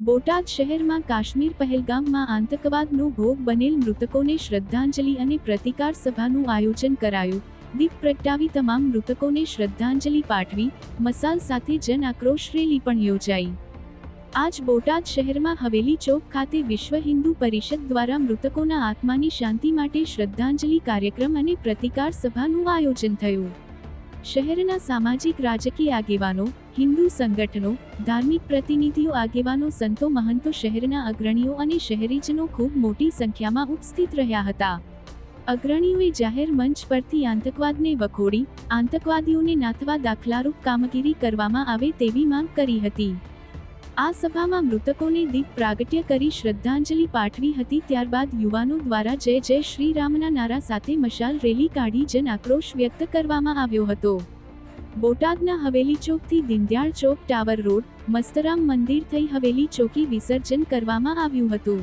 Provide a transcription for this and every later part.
બોટાદ શહેરમાં કાશ્મીર પહેલગામમાં આતંકવાદનો ભોગ બનેલ મૃતકોને શ્રદ્ધાંજલિ અને પ્રતિકાર સભાનું આયોજન કરાયું. દીપ પ્રગટાવી તમામ મૃતકોને શ્રદ્ધાંજલિ પાઠવી, મસાલ સાથે જન આક્રોશ રેલી પણ યોજાઈ. આજ બોટાદ શહેરમાં હવેલી ચોક ખાતે વિશ્વ હિન્દુ પરિષદ દ્વારા મૃતકોના આત્માની શાંતિ માટે શ્રદ્ધાંજલિ કાર્યક્રમ અને પ્રતિકાર સભાનું આયોજન થયું. શહેરના સામાજિક રાજકીય આગેવાનો હિન્દુ સંગઠનો, ધાર્મિક પ્રતિનિધિઓ, આગેવાનો, સંતો, મહંતો, શહેરના અગ્રણીઓ અને શહેરીજનો ખૂબ મોટી સંખ્યામાં ઉપસ્થિત રહ્યા હતા. અગ્રણીઓએ જાહેર મંચ પરથી આતંકવાદને વખોડી, આતંકવાદીઓને નાથવા દાખલારૂપ કામગીરી કરવામાં આવે તેવી માંગ કરી હતી. આ સભામાં મૃતકોને દીપ પ્રાગટ્ય કરી શ્રદ્ધાંજલિ પાઠવી હતી, ત્યારબાદ યુવાનો દ્વારા જય જય શ્રી રામના નારા સાથે મશાલ રેલી કાઢી જન આક્રોશ વ્યક્ત કરવામાં આવ્યો હતો. બોટાદના હવેલી ચોકથી દિંદ્યાળ ચોક ટાવર રોડ મસ્તરામ મંદિર થઈ હવેલી ચોકી વિસર્જન કરવામાં આવ્યું હતું.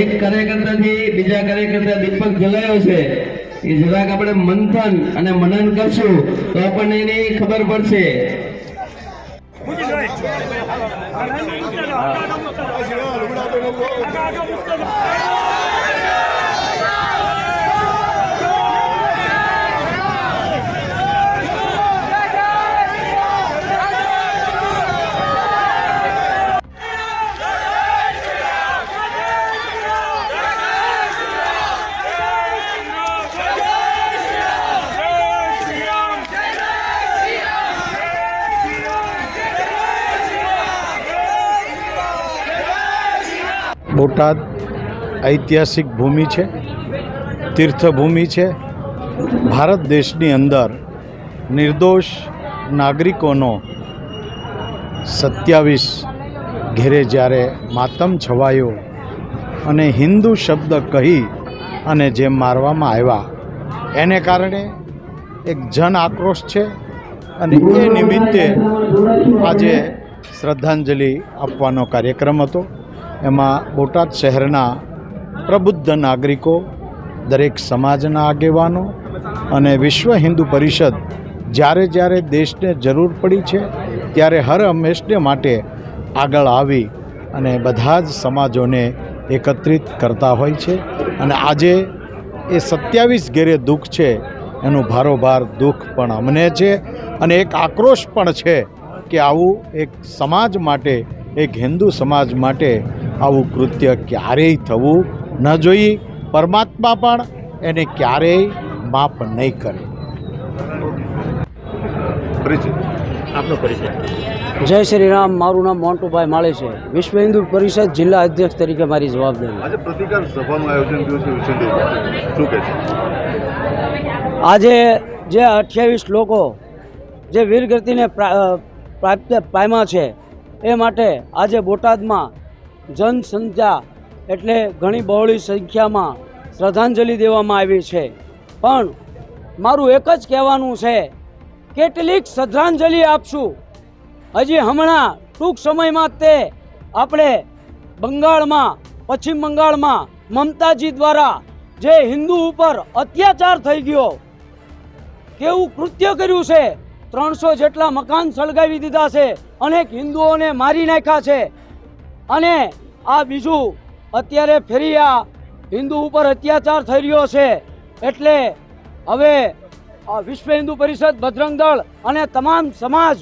એક કાર્યકર્તાથી બીજા કાર્યકર્તા દીપક જલાયો છે. એ જરાક આપણે મંથન અને મનન કરશું તો આપણને એની ખબર પડશે. બોટાદ ઐતિહાસિક ભૂમિ છે, તીર્થભૂમિ છે. ભારત દેશની અંદર નિર્દોષ નાગરિકોનો સત્યાવીસ ઘેરે જ્યારે માતમ છવાયો અને હિન્દુ શબ્દ કહી અને જે મારવામાં આવ્યા, એને કારણે એક જન આક્રોશ છે અને એ નિમિત્તે આજે શ્રદ્ધાંજલિ આપવાનો કાર્યક્રમ હતો. એમાં બોટાદ શહેરના પ્રબુદ્ધ નાગરિકો, દરેક સમાજના આગેવાનો અને વિશ્વ હિન્દુ પરિષદ જ્યારે જ્યારે દેશને જરૂર પડી છે, ત્યારે હર હંમેશને માટે આગળ આવી અને બધા જ સમાજોને એકત્રિત કરતા હોય છે. અને આજે એ સત્યાવીસ ઘેરે દુઃખ છે, એનું ભારોભાર દુઃખ પણ અમને છે અને એક આક્રોશ પણ છે કે આવું એક સમાજ માટે, એક હિન્દુ સમાજ માટે આવું કૃત્ય ક્યારેય થવું ન જોઈએ. પરમાત્મા પણ એને ક્યારેય માફ નહીં કરે. આપનો પરિચય. જય શ્રી રામ મારું નામ મોન્ટુભાઈ માળે છે. વિશ્વ હિન્દુ પરિષદ જિલ્લા અધ્યક્ષ તરીકે મારી જવાબદારી. આજે પ્રતિકાર સભાનું આયોજન થયું છે શું કહે છે? આજે જે અઠ્યાવીસ લોકો જે વીરગતિને પ્રા- પ્રાપ્ત પામ્યા છે એ માટે આજે બોટાદમાં જનસંખ્યા એટલે ઘણી બહોળી સંખ્યામાં શ્રદ્ધાંજલિ દેવામાં આવી છે. પણ મારું એક જ કહેવાનું છે, કેટલીક શ્રદ્ધાંજલિ આપશું. હજી હમણાં ટૂંક સમયમાં તે આપણે બંગાળમાં, પશ્ચિમ બંગાળમાં મમતાજી દ્વારા જે હિન્દુ ઉપર અત્યાચાર થઈ ગયો, કેવું કૃત્ય કર્યું છે, ત્રણસો જેટલા મકાન સળગાવી દીધા છે, અનેક હિન્દુઓને મારી નાખ્યા છે અને આ બીજું અત્યારે ફરી આ હિન્દુ ઉપર અત્યાચાર થઈ રહ્યો છે. એટલે હવે વિશ્વ હિન્દુ પરિષદ, બજરંગ દળ અને તમામ સમાજ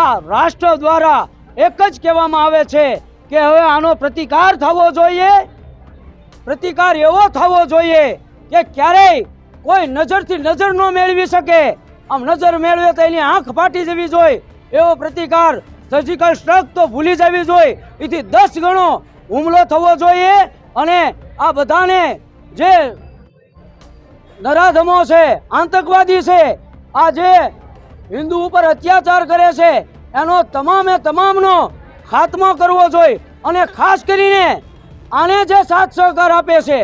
આ રાષ્ટ્ર દ્વારા એક જ કહેવામાં આવે છે કે હવે આનો પ્રતિકાર થવો જોઈએ. પ્રતિકાર એવો થવો જોઈએ કે ક્યારેય કોઈ નજરથી નજર ન મેળવી શકે. આમ નજર મેળવે તો એની આંખ ફાટી જવી જોઈએ. એવો પ્રતિકાર સર્જિકલ સ્ટ્રક તો ભૂલી જવી જોઈએ. એથી દસ ગણો હુમલો થવો જોઈએ અને આ બધાને જે નરાધમો છે, આતંકવાદી છે, આ જે હિન્દુ ઉપર અત્યાચાર કરે છે, એનો તમામે તમામનો ખાત્મો કરવો જોઈએ. અને ખાસ કરીને આને જે સાથ સહકાર આપે છે,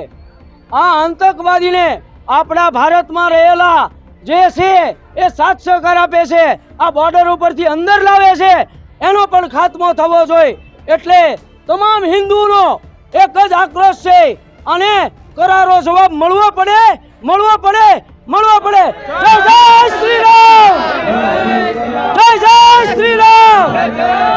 આ આતંકવાદીને આપણા ભારતમાં રહેલા જે છે, એ સાથ સહકાર આપે છે, આ બોર્ડર ઉપરથી અંદર લાવે છે એનો પણ ખાત્મો થવો જોઈએ. એટલે તમામ હિન્દુનો એક જ આક્રોશ છે. અને કરારો જવાબ મળવો પડે મળવો પડે મળવો પડે. જય જય શ્રી રામ! જય જય શ્રી રામ!